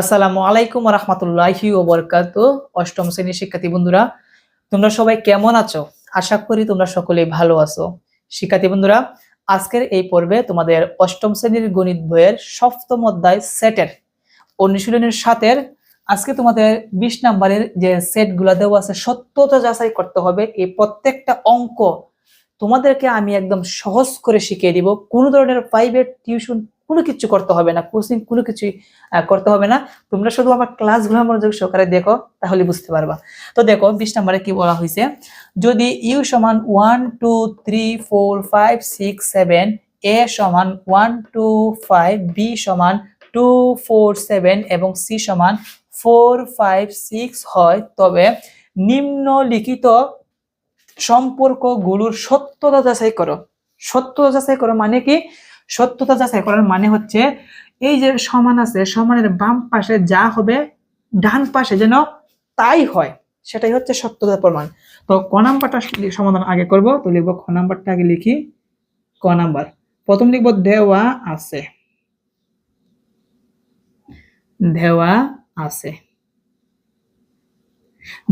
আসসালামু আলাইকুম রহমতুল্লাহি ওবরকাত অষ্টম শ্রেণির শিক্ষার্থী বন্ধুরা, তোমরা সবাই কেমন আছো? আশা করি তোমরা সকলেই ভালো আছো। শিক্ষার্থী বন্ধুরা, আজকের এই পর্বে তোমাদের অষ্টম শ্রেণির গণিত বইয়ের সপ্তম অধ্যায় সেটের অনুশীলনের সাথের আজকে তোমাদের বিশ নাম্বারের যে সেটগুলো দেওয়া আছে, সত্যতা যাচাই করতে হবে। এই প্রত্যেকটা অঙ্ক তোমাদেরকে আমি একদম সহজ করে শিখিয়ে দিব। কোনো ধরনের প্রাইভেট টিউশন কোনো কিছু করতে হবে না কোচিং কোনো কিছুই করতে হবে না। তোমরা শুধু আমার ক্লাসগুলো মনোযোগ সহকারে দেখো, তাহলে বুঝতে পারবা। তো দেখো, বিশ নম্বরে কি বলা হয়েছে? যদি ইউ সমান one two three four five six seven a সমান ওয়ান টু ফাইভ বি সমান টু ফোর সেভেন এবং সি সমান ফোর ফাইভ সিক্স হয়, তবে নিম্নলিখিত সম্পর্কগুলোর সত্যতা যাচাই করো। সত্যতা যাচাই করো মানে কি? সত্যতা যাচাই করার মানে হচ্ছে এই যে সমান আছে, সমানের বাম পাশে যা হবে, ডান পাশে যেন তাই হয়, সেটাই হচ্ছে সত্যতা প্রমাণ। তো ক নাম্বারটা সমাধান আগে করব, তো লিখব খ নাম্বারটা আগে লিখি। ক নাম্বার, প্রথম লিখব দেওয়া আছে। দেওয়া আছে।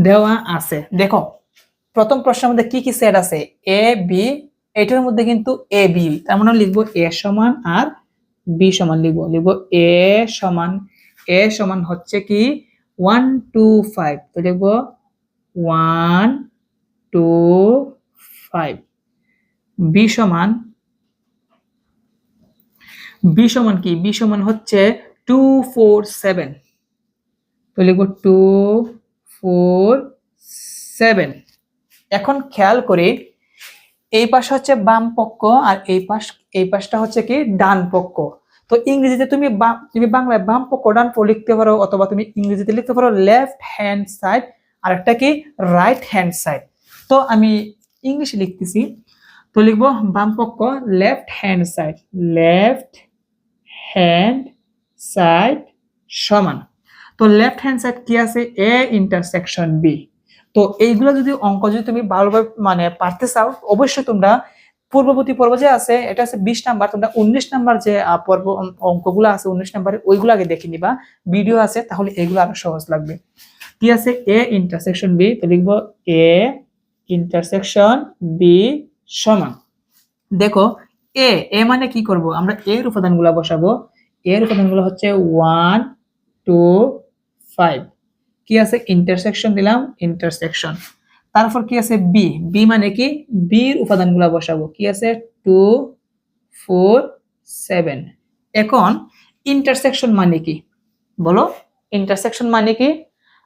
দেওয়া আছে। দেখো, প্রথম প্রশ্নের মধ্যে কি কি সেট আছে? এ বি এটার মধ্যে কিন্তু এ বি, তার মানে লিখব এ সমান আর বি সমান লিখব। লিখব এ সমান এ সমান হচ্ছে কি? One two five. তো লিখব ওয়ান টু ফাইভ। বি সমান বি সমান কি? বি সমান হচ্ছে টু ফোর সেভেন। তো লিখব টু ফোর সেভেন। এখন খেয়াল করে এই পাশ হচ্ছে বাম পক্ষ আর এই পাশ, এই পাশটা হচ্ছে কি ডান পক্ষ। তো ইংরেজিতে তুমি তুমি বাংলায় বাম পক্ষ, ডান পক্ষ লিখতে পারো অথবা তুমি ইংরেজিতে লিখতে পারো লেফট হ্যান্ড সাইড আর একটা কি রাইট হ্যান্ড সাইড তো আমি ইংলিশে লিখতেছি, তো লিখব বাম পক্ষ left hand side left hand side সমান। তো লেফট হ্যান্ড সাইড কি আছে? এ ইন্টারসেকশন বি তো এইগুলো যদি অঙ্ক যদি তুমি ভালোভাবে মানে পারতে চাও, অবশ্যই তোমরা পূর্ববর্তী পর্ব যে আছে, এটা আছে বিশ নাম্বার, তোমরা উনিশ নাম্বার যে পর্ব অঙ্কগুলো আছে উনিশ নাম্বারে ওইগুলো আগে দেখে নিবা। ভিডিও আছে, তাহলে এগুলো আরও সহজ লাগবে। কি আছে? এ ইন্টারসেকশন বি তো লিখব এ ইন্টারসেকশন বি সমান। দেখো, এ এ মানে কি করব? আমরা এর উপাদানগুলো বসাবো। এর উপাদানগুলো হচ্ছে ওয়ান টু ফাইভ কি আছে? ইন্টারসেকশন দিলাম ইন্টারসেকশন তারপর কি আছে? বি বি মানে কি? বির উপাদানগুলো বসাবো। কি আছে? টু ফোর সেভেন এখন ইন্টারসেকশন মানে কি? বলো। ইন্টারসেকশন মানে কি?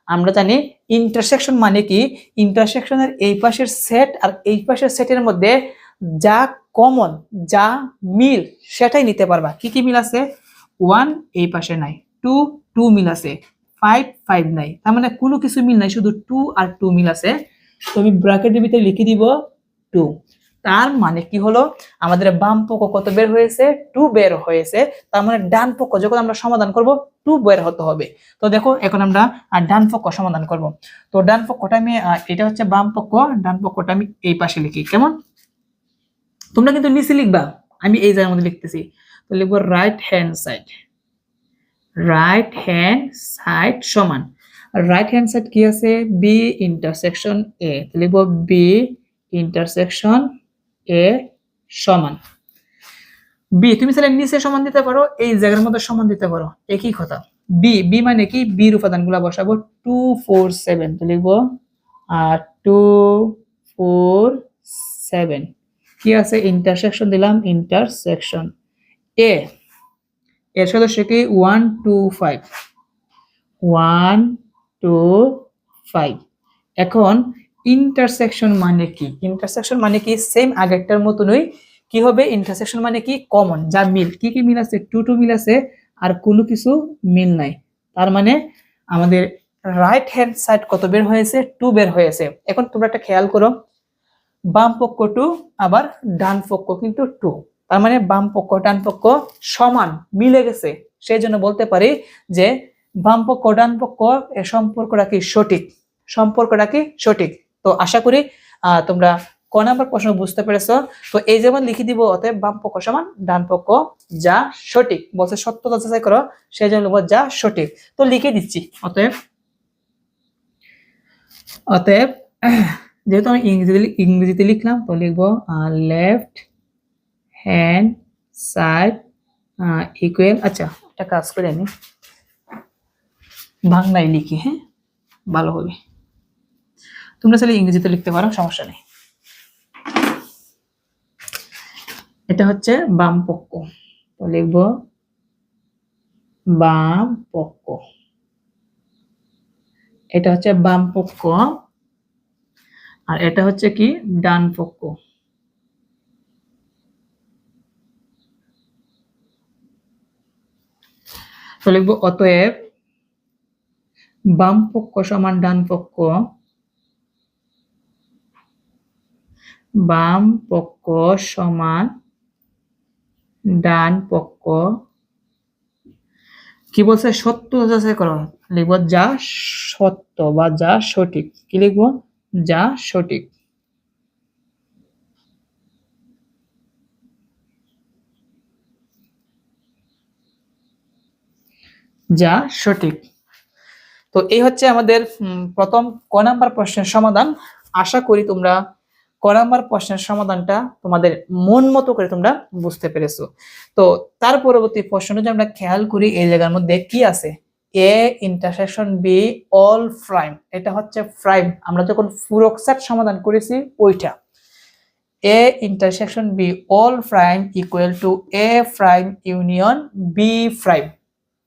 আমরা জানি ইন্টারসেকশন মানে কি? ইন্টারসেকশনের এই পাশের সেট আর এই পাশের সেটের মধ্যে যা কমন যা মিল, সেটাই নিতে পারবা। কি কি মিল আছে? ওয়ান এই পাশে নাই। টু টু মিল আছে। ফাইভ ফাইভ নাই। তার মানে কোনো কিছু মিল নাই, শুধু টু আর টু মিল আছে। তো আমি ব্র্যাকেটের ভিতরে লিখে দিব টু তার মানে কি হলো? আমাদের বাম পক্ষ কত বের হয়েছে টু বের হয়েছে তার মানে ডান পক্ষ যখন আমরা সমাধান করব টু বের হতে হবে। তো দেখো, এখন আমরা ডান পক্ষ সমাধান করব। তো ডান পক্ষটা আমি এটা হচ্ছে বাম পক্ষ ডান পক্ষটা আমি এই পাশে লিখি। কেমন? তোমরা কিন্তু নিচে লিখবা। আমি এই জায়গার মধ্যে লিখতেছি। তো লিখব right hand side right hand side সমান। রাইট হ্যান্ড সাইড কি আছে? বি ইন্টারসেকশন এ লিখব বি ইন্টারসেকশন এ সমান। বি তুমি চাইলে নিচে সমান দিতে পারো, এই জায়গার মধ্যে সমান দিতে পারো। একই কথা। বি বি মানে কি? বির উপাদানগুলো বসাবো। টু ফোর সেভেন তো লিখব, আর টু ফোর সেভেন কি আছে? ইন্টারসেকশন দিলাম ইন্টারসেকশন এ এর সদস্য কি? One two five one two five এখন ইন্টারসেকশন মানে কি? ইন্টারসেকশন মানে কি? সেম আগেরটার মতনই কি হবে? ইন্টারসেকশন মানে কি? কমন যা মিল। কি কি মিল আছে? টু টু মিল আছে, আর কোনো কিছু মিল নাই। তার মানে আমাদের রাইট হ্যান্ড সাইড কত বের হয়েছে? টু বের হয়েছে। এখন তোমরা একটা খেয়াল করো। বাম পক্ষ টু আবার ডান পক্ষ কিন্তু টু তার মানে বাম পক্ষ, ডান পক্ষ সমান, মিলে গেছে। সেই জন্য বলতে পারি যে বাম পক্ষ, ডান পক্ষ এর সম্পর্কটা কি সঠিক? সম্পর্কটা কি সঠিক? তো আশা করি তোমরা ক নাম্বার প্রশ্ন বুঝতে পেরেছ। তো এই যেমন লিখে দিব, অতএব বাম পক্ষ সমান, ডান পক্ষ যা সঠিক। বলছে সত্যতা যাচাই করো সেই জন্য যা সঠিক। তো লিখে দিচ্ছি, অতএব অতএব, যেহেতু আমি ইংরেজিতে লি- ইংরেজিতে লিখলাম, তো লিখব লেফট হ্যান্ড সাইড ইকুয়াল আচ্ছা একটা কাজ করে আমি বাংলায় লিখি হ্যাঁ? ভালো হবে। তোমরা চাইলে ইংরেজিতে লিখতে পারো, সমস্যা নেই। এটা হচ্ছে বাম পক্ষ। তো লিখব বাম পক্ষ। এটা হচ্ছে বাম পক্ষ। আর এটা হচ্ছে কি? ডান পক্ষ। তো লিখব, অতএব বাম পক্ষ সমান ডান পক্ষ, বাম পক্ষ সমান ডান পক্ষ। কি বলছে? সত্য যাচাই করো। লিখব, যা সত্য বা যা সঠিক। কি লিখব? যা সঠিক। যা সঠিক। তো এই হচ্ছে আমাদের প্রথম ক নাম্বার প্রশ্নের সমাধান। আশা করি তোমরা ক নাম্বার প্রশ্নের সমাধানটা তোমাদের মন মতো করে তোমরা বুঝতে পেরেছ। তো তার পরবর্তী প্রশ্নটা যদি আমরা খেয়াল করি এই জায়গার মধ্যে কি আছে? A intersection b all prime এটা হচ্ছে প্রাইম আমরা যখন ফুরক্সাট সমাধান করেছি, ওইটা। A intersection b all prime equal to a prime union b prime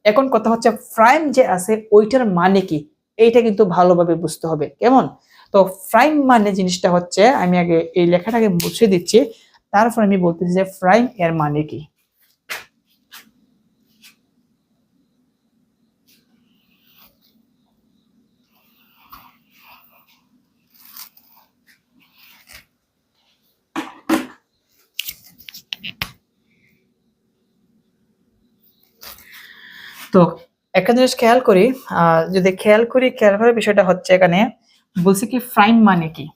এখন কথা হচ্ছে প্রাইম যে আছে, ওইটার মানে কি? এইটা কিন্তু ভালোভাবে বুঝতে হবে। কেমন? তো প্রাইম মানে জিনিসটা হচ্ছে, আমি আগে এই লেখাটাকে মুছে দিচ্ছি, তারপর আমি বলতেছি যে প্রাইম এর মানে কি? তো একটা জিনিস খেয়াল করি যদি খেয়াল করি, খেয়াল করার বিষয়টা হচ্ছে এখানে বলছি কি প্রাইম মানে কি?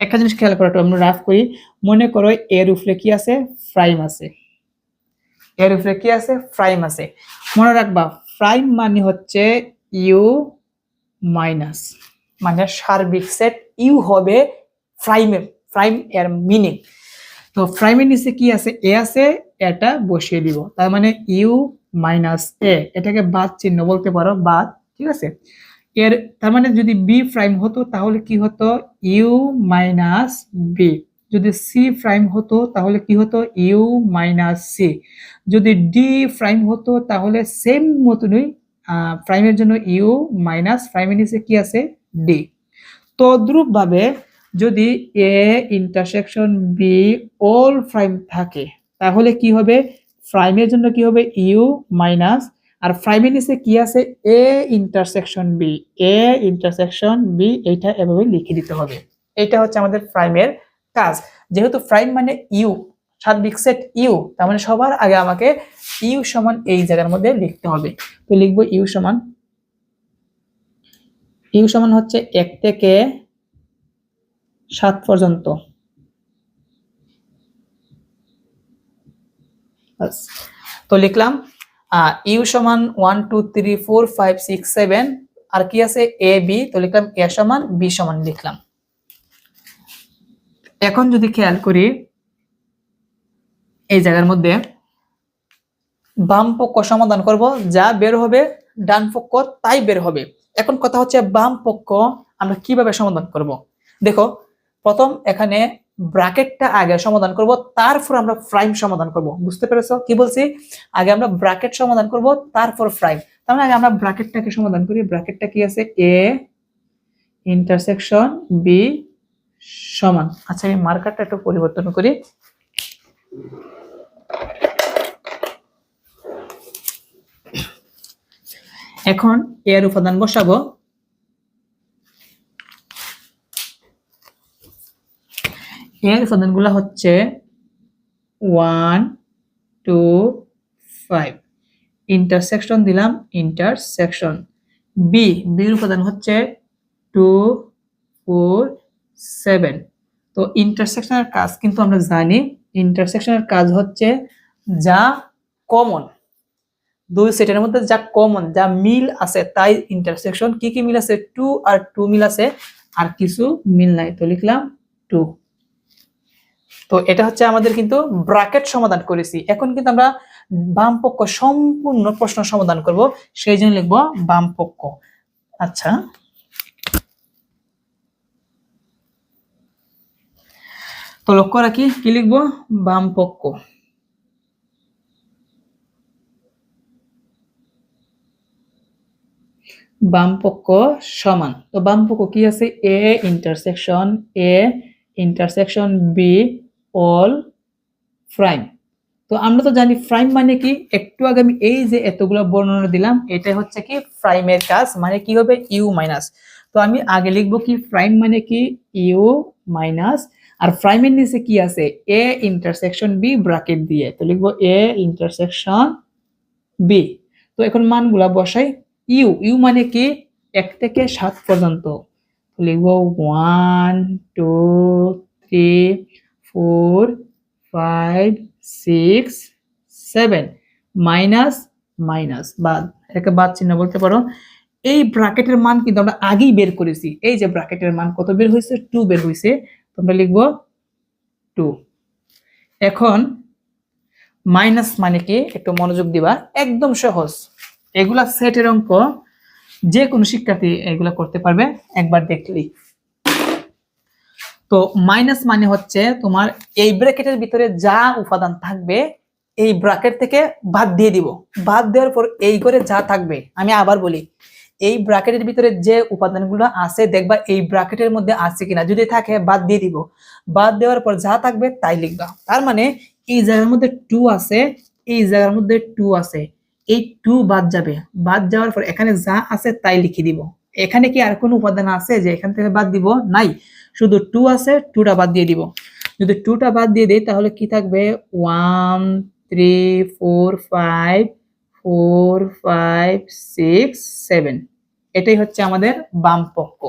একটা জিনিস খেয়াল করা আমরা রাফ করি। মনে করো এর উপরে কি আছে? প্রাইম আছে। এর উপরে কি আছে? প্রাইম আছে। মনে রাখবা প্রাইম মানে হচ্ছে ইউ মাইনাস মানে সার্বিক সেট ইউ হবে প্রাইমের প্রাইম এর মিনিং তো প্রাইমের নিচে কি আছে? এ আছে, এটা বসিয়ে দিব। তার মানে ইউ মাইনাস এ। এটাকে বাদ চিহ্ন বলতে পারো, বাদ, ঠিক আছে? এর, তার মানে যদি বি প্রাইম হতো, তাহলে কি হতো? ইউ মাইনাস বি যদি সি প্রাইম হতো, তাহলে কি হতো? ইউ মাইনাস সি যদি ডি প্রাইম হতো, তাহলে সেম মতনই প্রাইমের জন্য ইউ মাইনাস প্রাইমের নিচে কি আছে? ডি তদ্রূপ ভাবে যদি a intersection b all prime থাকে, তাহলে কি হবে? প্রাইমের জন্য কি হবে? ইউ মাইনাস আর প্রাইমের নিচে কি আছে? A intersection b a intersection b এইটা এভাবে লিখে দিতে হবে। এটা হচ্ছে আমাদের প্রাইমের কাজ। যেহেতু প্রাইম মানে ইউ সার্বিক সেট ইউ তার মানে সবার আগে আমাকে ইউ সমান এই জায়গার মধ্যে লিখতে হবে। তো লিখব ইউ সমান ইউ সমান হচ্ছে এক থেকে সাত পর্যন্ত। বাস। তো লিখলাম ইউ সমান one, two, three, four, five, six, seven, আর কি আছে? A, b. তো লিখলাম এ সমান, বি সমান লিখলাম। এখন যদি খেয়াল করি, এই জায়গার মধ্যে বাম পক্ষ সমাধান করব, যা বের হবে, ডান পক্ষ তাই বের হবে। এখন কথা হচ্ছে বাম পক্ষ আমরা কীভাবে সমাধান করব? দেখো, প্রথম এখানে ব্র্যাকেটটা আগে সমাধান করব, তারপর আমরা প্রাইম সমাধান করব। বুঝতে পেরেছ? কি বলছি? আগে আমরা ব্র্যাকেট সমাধান করব, তারপর প্রাইম তার মানে আগে আমরা ব্র্যাকেটটাকে সমাধান করি। ব্র্যাকেটটা কি আছে? এ ইন্টারসেকশন বি সমান। আচ্ছা এই মার্কারটা একটু পরিবর্তন করি। এখন এর উপাদান বসাবো। এর উপাদানগুলো হচ্ছে ওয়ান টু ফাইভ ইন্টারসেকশন দিলাম ইন্টারসেকশন বি বির উপাদান হচ্ছে টু ফোর সেভেন তো ইন্টারসেকশনের কাজ কিন্তু আমরা জানি ইন্টারসেকশনের কাজ হচ্ছে যা কমন দুই সেটের মধ্যে যা কমন যা মিল আছে, তাই ইন্টারসেকশন কি কি মিল আছে? টু আর টু মিল আছে, আর কিছু মিল নাই। তো লিখলাম টু তো এটা হচ্ছে আমাদের কিন্তু ব্র্যাকেট সমাধান করেছি। এখন কিন্তু আমরা বাম পক্ষ সম্পূর্ণ প্রশ্ন সমাধান করব, সেই জন্য লিখব বাম পক্ষ আচ্ছা। তো লক্ষ্য রাখি, কি লিখব? বাম পক্ষ বাম পক্ষ সমান। তো বাম পক্ষ কি আছে? A intersection a intersection b all prime তো আমরা তো জানি প্রাইম মানে কি? একটু আগে আমি এই যে এতগুলো বর্ণনা দিলাম এটা হচ্ছে কি প্রাইমের কাজ মানে কি হবে? ইউ মাইনাস তো আমি আগে লিখব কি প্রাইম মানে কি? ইউ মাইনাস আর প্রাইমের নিচে কি আছে? এ ইন্টারসেকশন বি ব্রাকেট দিয়ে। তো লিখব এ ইন্টারসেকশন বি তো এখন মানগুলা বসাই। ইউ ইউ মানে কি? এক থেকে সাত পর্যন্ত। লিখব one two three four five six seven minus minus বাদ। এটাকে বাদ চিহ্ন বলতে পারো। এই ব্র্যাকেটের মান কিন্তু আমরা আগেই বের করেছি। এই যে ব্র্যাকেটের মান কত বের হয়েছে? টু বের হয়েছে। তোমরা লিখব টু এখন মাইনাস মানে কি? একটু মনোযোগ দিবা। একদম সহজ। এগুলা সেটের অঙ্ক যে কোনো শিক্ষার্থী এগুলা করতে পারবে। একবার দেখলেই। তো মাইনাস মানে হচ্ছে তোমার এই ব্র্যাকেটের ভিতরে যা উপাদান থাকবে, এই ব্র্যাকেট থেকে বাদ দিয়ে দিব। বাদ দেওয়ার পর এই করে যা থাকবে, আমি আবার বলি, এই ব্র্যাকেটের ভিতরে যে উপাদানগুলো আছে, দেখবা এই ব্র্যাকেটের মধ্যে আছে কিনা, যদি থাকে বাদ দিয়ে দিব। বাদ দেওয়ার পর যা থাকবে তাই লিখবা। তার মানে এই জায়গার মধ্যে টু আছে, এই জায়গার মধ্যে টু আছে, এই টু বাদ যাবে। বাদ যাওয়ার পর এখানে যা আছে তাই লিখে দিব। এখানে কি আর কোনো উপাদান আছে যে এখান থেকে বাদ দিব? নাই। শুধু টু আছে টুটা বাদ দিয়ে দিব। যদি টুটা বাদ দিয়ে দিই, তাহলে কি থাকবে? One three four five four five six seven এটাই হচ্ছে আমাদের বাম পক্ষ।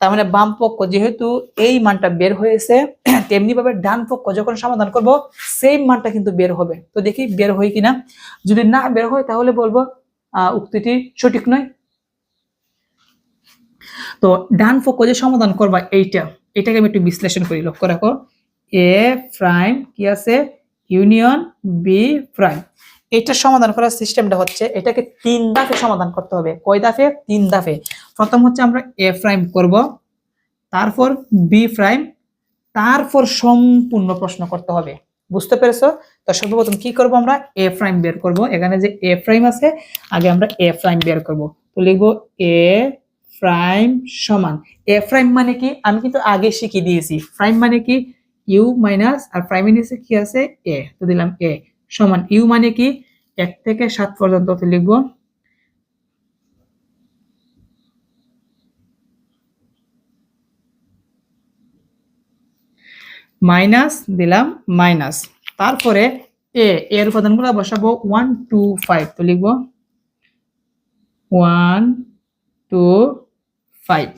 তার মানে বাম পক্ষ যেহেতু এই মানটা বের হয়েছে তেমনি ভাবে ডান পক্ষ যখন সমাধান করব সেম মানটা কিন্তু বের হবে। তো দেখি বের হয় কিনা। যদি না বের হয়, তাহলে বলব উক্তিটি সঠিক নয়। তো ডান পক্ষ যে সমাধান করবা এইটা, এটাকে আমি একটু বিশ্লেষণ করি, লক্ষ্য রাখো। এ প্রাইম কি আছে? ইউনিয়ন বি প্রাইম এটা সমাধান করার সিস্টেমটা হচ্ছে, এটাকে তিন ধাপে সমাধান করতে হবে। কয় ধাপে? তিন ধাপে। প্রথম হচ্ছে আমরা এ প্রাইম করব, তারপর বি প্রাইম তারপর সম্পূর্ণ প্রশ্ন করতে হবে। বুঝতে পেরেছ? তো সর্বপ্রথম কি করব আমরা? এ প্রাইম বের করব। এখানে যে এ প্রাইম আছে, আগে আমরা এ প্রাইম বের করব। তো লিখব এ প্রাইম সমান। এ প্রাইম মানে কি? আমি কিন্তু আগে শিখিয়ে দিয়েছি। প্রাইম মানে কি? ইউ মাইনাস আর প্রাইমের নিচে কি আছে? এ তো দিলাম এ সমান। ইউ মানে কি? এক থেকে সাত পর্যন্ত তো লিখব। মাইনাস দিলাম মাইনাস তারপরে এ এর উপাদানগুলো বসাবো। ওয়ান টু ফাইভ তো লিখব। ওয়ান টু ফাইভ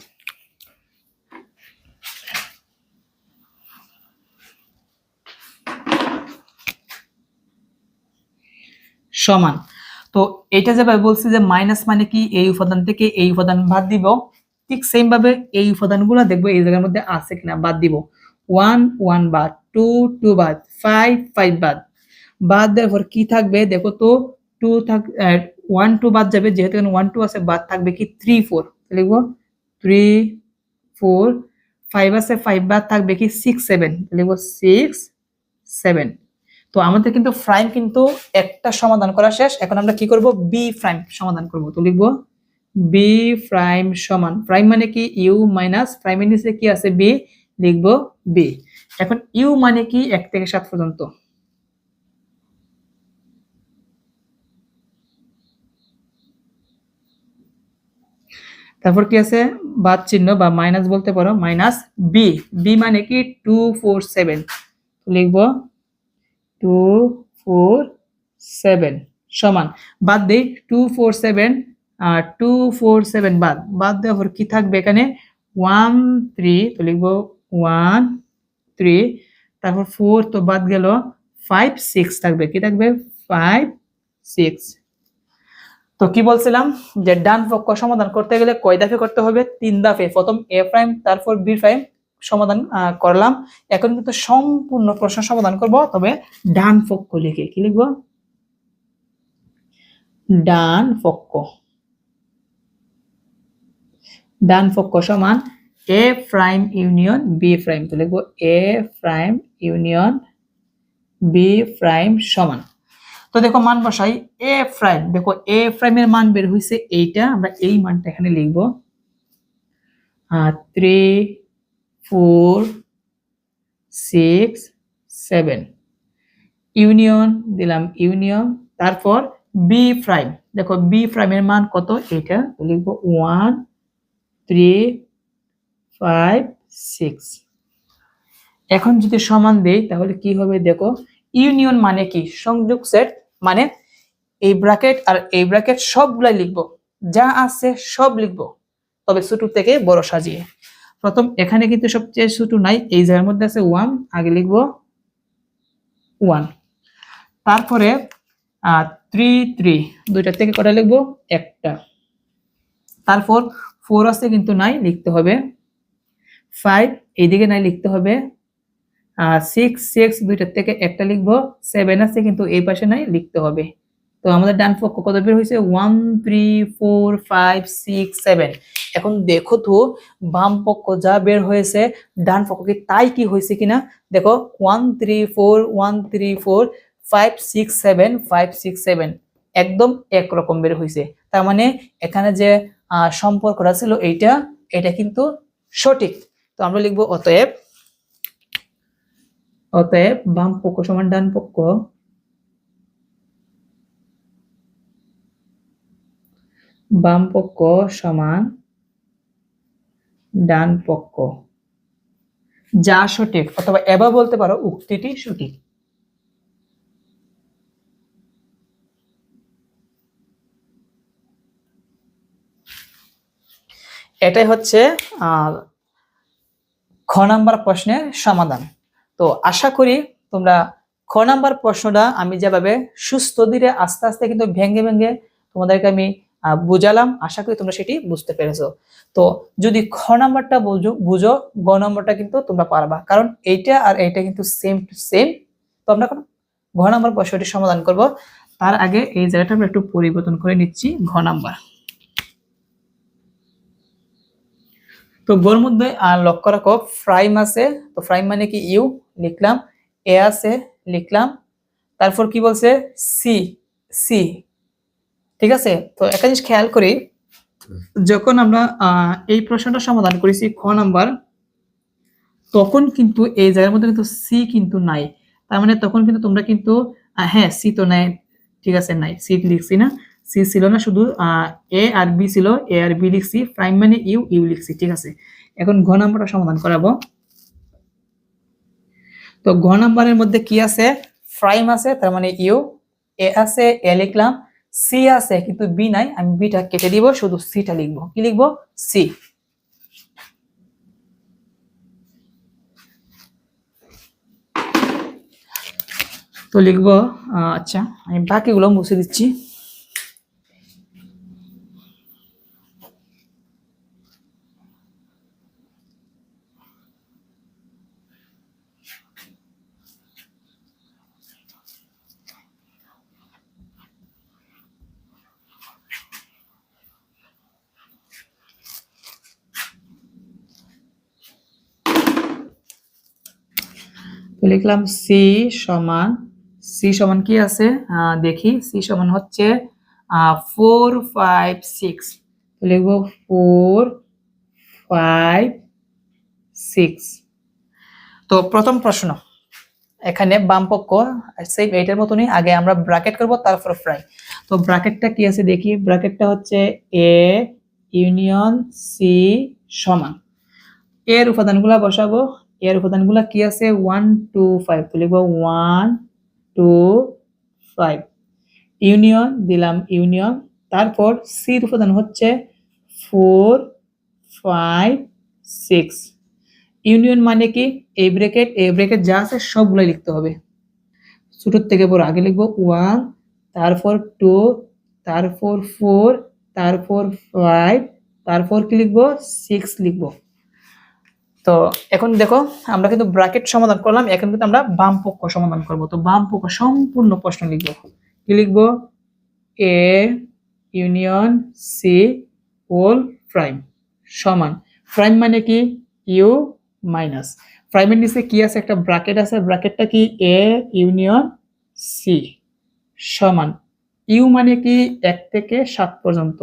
সমান। তো এটা যেভাবে বলছি যে মাইনাস মানে কি? এই উপাদান থেকে এই উপাদান বাদ দিব। ঠিক সেম ভাবে এই উপাদানগুলো দেখব এই জায়গার মধ্যে আছে কিনা, বাদ দিব। ওয়ান ওয়ান বাদ টু টু বাদ ফাইভ ফাইভ বাদ। বাদ দেওয়ার পর কি থাকবে? দেখো তো টু থাক ওয়ান টু বাদ যাবে। যেহেতু ওয়ান টু আছে, বাদ থাকবে কি? থ্রি ফোর লিখব থ্রি ফোর ফাইভ আছে ফাইভ বাদ থাকবে কি? সিক্স সেভেন লিখব সিক্স সেভেন তো আমাদের কিন্তু প্রাইম কিন্তু একটা সমাধান করা শেষ। এখন আমরা কি করব? বি প্রাইম সমাধান করব। তো লিখব বি প্রাইম সমান। প্রাইম মানে কি? ইউ মাইনাস প্রাইমের নিচে কি আছে? বি লিখব বি এখন ইউ মানে কি? এক থেকে সাত পর্যন্ত। তারপর কি আছে? বাদ চিহ্ন বা মাইনাস বলতে পারো মাইনাস বি বি মানে কি? টু ফোর সেভেন লিখব টু ফোর সেভেন সমান। বাদ দিই টু ফোর সেভেন আর টু ফোর সেভেন বাদ। বাদ দেওয়ার পর কি থাকবে এখানে? ওয়ান থ্রি তো লিখব ওয়ান থ্রি তারপর ফোর তো বাদ গেল ফাইভ সিক্স থাকবে। কি থাকবে? ফাইভ সিক্স তো কি বলছিলাম? যে ডান পক্ষ সমাধান করতে গেলে কয় দাফে করতে হবে? তিন দাফে। প্রথম এ প্রাইম তারপর বি প্রাইম সমাধান করলাম। এখন কিন্তু সম্পূর্ণ প্রশ্ন সমাধান করব। তবে ডান পক্ষ লিখে কি লিখব? ডান পক্ষ। ডান পক্ষ সমান a prime union b prime তো লিখব a prime union b prime সমান। তো দেখো মান বসাই এ প্রাইম দেখো এ প্রাইমের মান বের হয়েছে এইটা, আমরা এই মানটা এখানে লিখব। Three four six seven union দিলাম ইউনিয়ন তারপর বি প্রাইম দেখো বি প্রাইমের মান কত এটা লিখব ওয়ান থ্রি ফাইভ সিক্স এখন যদি সমান দেই, তাহলে কি হবে দেখো ইউনিয়ন মানে কি? সংযোগ সেট মানে এই ব্র্যাকেট আর এই ব্র্যাকেট সবগুলাই লিখব। যা আছে সব লিখব। তবে ছোট থেকে বড় সাজিয়ে। প্রথম, এখানে কিন্তু সবচেয়ে ছোট নাই, এই জায়গার মধ্যে আছে ওয়ান আগে লিখব ওয়ান তারপরে থ্রি থ্রি দুইটা থেকে কটা লিখব? একটা। তারপর ফোর আছে কিন্তু নাই, লিখতে হবে ফাইভ এইদিকে নাই, লিখতে হবে সিক্স সিক্স দুইটার থেকে একটা লিখব সেভেন আছে কিন্তু এই পাশে নাই, লিখতে হবে। তো আমাদের ডান পক্ষ কত বের হয়েছে? One three four five six seven এখন দেখো তো, বাম পক্ষ যা বের হয়েছে, ডান পক্ষ কি তাই কি হয়েছে কিনা? দেখো one three four one three four five six seven five six seven একদম একরকম বের হয়েছে। তার মানে এখানে যে সম্পর্কটা ছিল এইটা, এটা কিন্তু সঠিক। তো আমরা লিখব অতএব অতএব বাম পক্ষ সমান ডান পক্ষ। বাম পক্ষ সমান ডান পক্ষ। যা সঠিক, অথবা এবার বলতে পারো, উক্তিটি সঠিক। এটাই হচ্ছে খ নাম্বার প্রশ্নের সমাধান। তো আশা করি তোমরা খ নাম্বার প্রশ্নটা আমি যেভাবে সুস্থ ধীরে আস্তে আস্তে কিন্তু ভেঙে ভেঙে তোমাদেরকে আমি বুঝালাম, আশা করি তোমরা সেটি বুঝতে পেরেছ। তো যদি খ নাম্বারটা বুঝো বুঝো, গ নাম্বারটা কিন্তু তোমরা পারবা, কারণ এইটা আর এইটা কিন্তু সেম টু সেম তো আমরা ঘ নাম্বার প্রশ্নটি সমাধান করব। তার আগে এই জায়গাটা আমরা একটু পরিবর্তন করে নিচ্ছি ঘ নাম্বার। তো গোর মধ্যে লক্ষ্য রাখো, ফ্রাইম আছে, তো ফ্রাইম মানে কি? ইউ। লিখলাম, এ আছে, লিখলাম। তারপর কি বলছে? সি সি ঠিক আছে? তো একটা জিনিস খেয়াল করি, যখন আমরা এই প্রশ্নটা সমাধান করেছি খ নাম্বার, তখন কিন্তু এই জায়গার মধ্যে কিন্তু সি কিন্তু নাই। তার মানে তখন কিন্তু তোমরা কিন্তু হ্যাঁ সি তো নাই, ঠিক আছে, নাই। সি লিখছি না। সি ছিল না শুধু এ আর বি ছিল এ আর বি লিখছি প্রাইম মানে ইউ ইউ লিখছি, ঠিক আছে। এখন ঘ নাম্বারটা সমাধান করাবো। তো ঘ নাম্বারের মধ্যে কি আছে? প্রাইম আছে, তার মানে ইউ, এ আছে, এ লিখলাম, সি আছে, কিন্তু বি নাই, আমি বিটা কেটে দিব, শুধু সিটা লিখব। কি লিখব? সি। তো লিখব আচ্ছা আমি বাকিগুলো মুছে দিচ্ছি। লিখলাম সি সমান সি সমান কি আছে? দেখি সি সমান হচ্ছে ফোর ফাইভ সিক্স লিখব ফোর ফাইভ সিক্স তো প্রথম প্রশ্ন, এখানে বাম পক্ষ সেম এইটার মতনই, আগে আমরা ব্র্যাকেট করব, তারপর ফ্রাই তো ব্র্যাকেটটা কি আছে দেখি ব্র্যাকেটটা হচ্ছে এ ইউনিয়ন সি সমান। এর উপাদানগুলা বসাবো এর উপাদানগুলো কি আছে? ওয়ান টু ফাইভ তো লিখব ওয়ান টু ফাইভ ইউনিয়ন দিলাম ইউনিয়ন তারপর সির উপাদান হচ্ছে ফোর ফাইভ সিক্স ইউনিয়ন মানে কি? এই ব্র্যাকেট এই ব্র্যাকেট যা আছে সবগুলোই লিখতে হবে। ছোটোর থেকে বড় আগে লিখব ওয়ান তারপর টু তারপর ফোর তারপর ফাইভ তারপর কি লিখব? সিক্স লিখব। তো এখন দেখো, আমরা কিন্তু ব্র্যাকেট সমাধান করলাম, এখন কিন্তু আমরা বাম পক্ষ সমাধান করব। তো বাম পক্ষ সম্পূর্ণ প্রশ্ন লিখব। কি লিখব? A union c all prime সমান। প্রাইম মানে কি? ইউ মাইনাস প্রাইমের নিচে কি আছে? একটা ব্র্যাকেট আছে। ব্র্যাকেটটা কি? এ ইউনিয়ন সি সমান। ইউ মানে কি? এক থেকে সাত পর্যন্ত।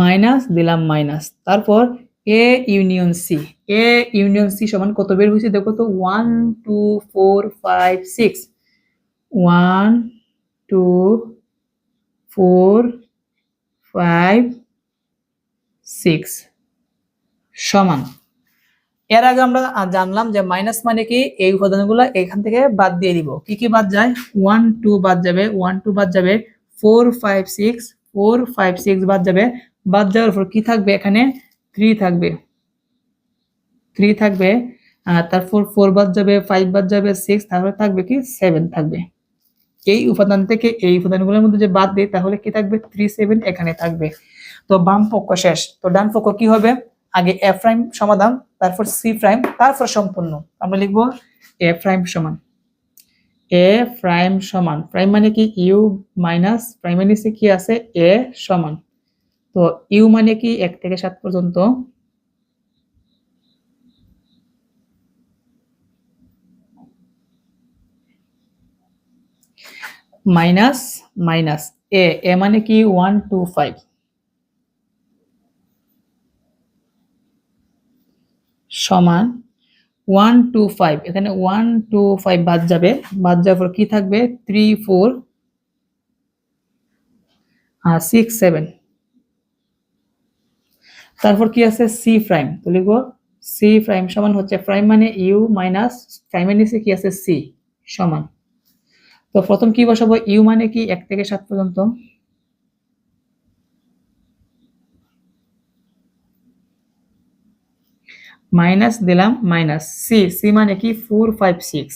মাইনাস, দিলাম মাইনাস। তারপর a union c a union c সমান কত বের হয়েছে? দেখো তো one two four five six one two four five six সমান। এর আগে আমরা জানলাম যে মাইনাস মানে কি? এই উপাদানগুলো এখান থেকে বাদ দিয়ে দিব। কি কি বাদ যায়? ওয়ান টু বাদ যাবে। ওয়ান টু বাদ যাবে। Four five six four five six বাদ যাবে। বাদ যাওয়ার পর কি থাকবে? এখানে থ্রি থাকবে। থ্রি থাকবে তারপর ফোর বাদ যাবে ফাইভ বাদ যাবে সিক্স তারপরে থাকবে কি? সেভেন থাকবে। এই উপাদান থেকে এই উপাদানগুলোর মধ্যে যে বাদ দিই, তাহলে কি থাকবে? থ্রি সেভেন এখানে থাকবে। তো বাম পক্ষ শেষ। তো ডান পক্ষ কি হবে? আগে এ প্রাইম সমাধান, তারপর সি প্রাইম তারপর সম্পূর্ণ। আমরা লিখব এ প্রাইম সমান। এ প্রাইম সমান। প্রাইম মানে কি? ইউ মাইনাস প্রাইমের নিচে কি আছে? এ সমান। তো ইউ মানে কি এক থেকে সাত পর্যন্ত? মাইনাস মাইনাস, এ এ মানে কি? One, two, five. সমান ওয়ান, টু, ফাইভ। এখানে ওয়ান, টু, ফাইভ বাদ যাবে। বাদ যাওয়ার পর কি থাকবে? Three, four six, seven. তারপর কি আছে? সি প্রাইম তো লিখব সি প্রাইম সমান হচ্ছে প্রাইম মানে ইউ মাইনাস প্রাইমের নিচে কি আছে? সি সমান। তো প্রথম কি বসাবো? ইউ মানে কি? এক থেকে সাত পর্যন্ত। মাইনাস দিলাম মাইনাস সি সি মানে কি? ফোর ফাইভ সিক্স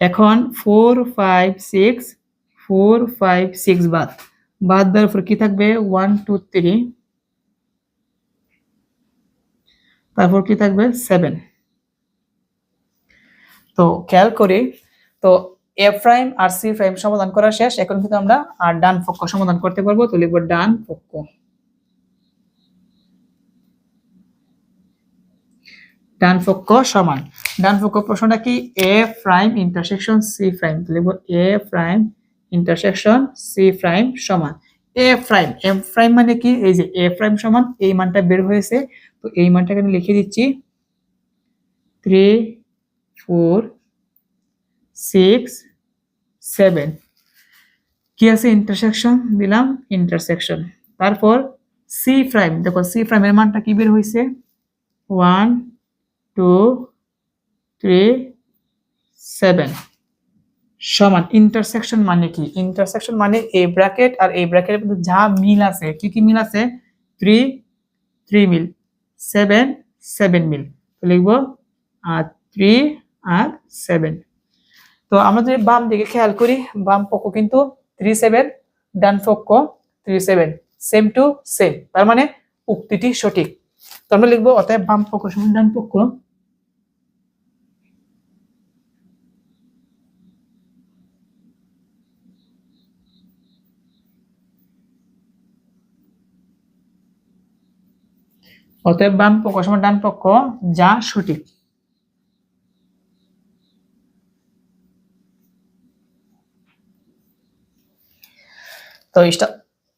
এখন four five six four five six বাদ। বাদ দেওয়ার পর কি থাকবে? ওয়ান টু থ্রি তারপর কি থাকবে? সেভেন তো খেয়াল করি, তো এ প্রাইম আর সি প্রাইম সমাধান করা শেষ। এখন কিন্তু আমরা আর ডান পক্ষ সমাধান করতে পারব। তো লিখব ডান পক্ষ। ডান পক্ষ সমান। ডান পক্ষ প্রশ্নটা কি? A prime intersection C prime তো লিখব A prime intersection C prime সমান। এ প্রাইম এম প্রাইম মানে কি? এই যে এ প্রাইম সমান, এই মানটা বের হয়েছে। তো এই মানটাকে আমি লিখে দিচ্ছি। থ্রি ফোর সিক্স সেভেন কি আছে? ইন্টারসেকশন দিলাম ইন্টারসেকশন তারপর সি প্রাইম দেখো সি প্রাইমের মানটা কি বের হয়েছে? ওয়ান টু থ্রি সেভেন সমান ইন্টারসেকশন মানে কি? ইন্টারসেকশন মানে এই ব্র্যাকেট আর এই ব্র্যাকেটের মধ্যে যা মিল আছে, কি কি মিল আছে? থ্রি থ্রি মিল। সেভেন সেভেন মিল। তো লিখব আর থ্রি আর সেভেন তো আমরা যদি বাম দিকে খেয়াল করি, বাম পক্ষ কিন্তু থ্রি সেভেন ডান পক্ষ three seven same to same তার মানে উক্তিটি সঠিক। তো আমরা লিখব, অতএব বাম পক্ষ সমান, ডান পক্ষ অতএব বাম পক্ষ সমান ডান পক্ষ, যা সঠিক। তো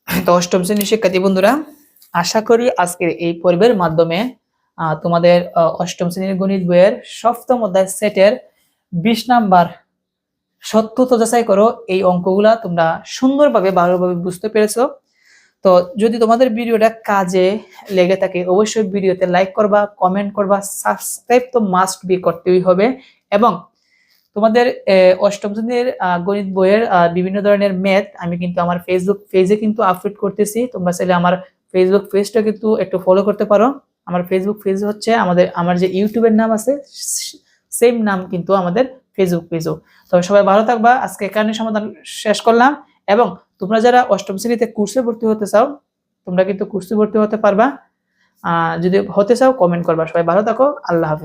তো অষ্টম শ্রেণির শিক্ষার্থী বন্ধুরা, আশা করি আজকের এই পর্বের মাধ্যমে তোমাদের অষ্টম শ্রেণির গণিত বইয়ের সপ্তম অধ্যায় সেটের বিশ নাম্বার সত্য তো যাচাই করো। এই অঙ্কগুলা তোমরা সুন্দরভাবে, ভালোভাবে বুঝতে পেরেছ। তো যদি তোমাদের ভিডিওটা কাজে লেগে থাকে, অবশ্যই ভিডিওতে লাইক করবা কমেন্ট করবা সাবস্ক্রাইব তো মাস্ট বি করতেই হবে। এবং তোমাদের অষ্টম শ্রেণির গণিত বইয়ের বিভিন্ন ধরনের ম্যাথ আমি কিন্তু আমার ফেসবুক পেজে কিন্তু আপলোড করতেছি। তোমরা চাইলে আমার ফেসবুক পেজটা কিন্তু একটু ফলো করতে পারো। আমার ফেসবুক পেজ হচ্ছে আমাদের, আমার যে ইউটিউবের নাম আছে সেম নাম কিন্তু আমাদের ফেসবুক পেজও তবে সবাই ভালো থাকবা। আজকে এখানে সমাধান শেষ করলাম। এবং তোমরা যারা অষ্টম শ্রেণীতে কোর্সে ভর্তি হতে চাও, তোমরা কিন্তু কোর্সে ভর্তি হতে পারবা। যদি হতে চাও কমেন্ট করবা। সবাই ভালো থাকো। আল্লাহ হাফিজ।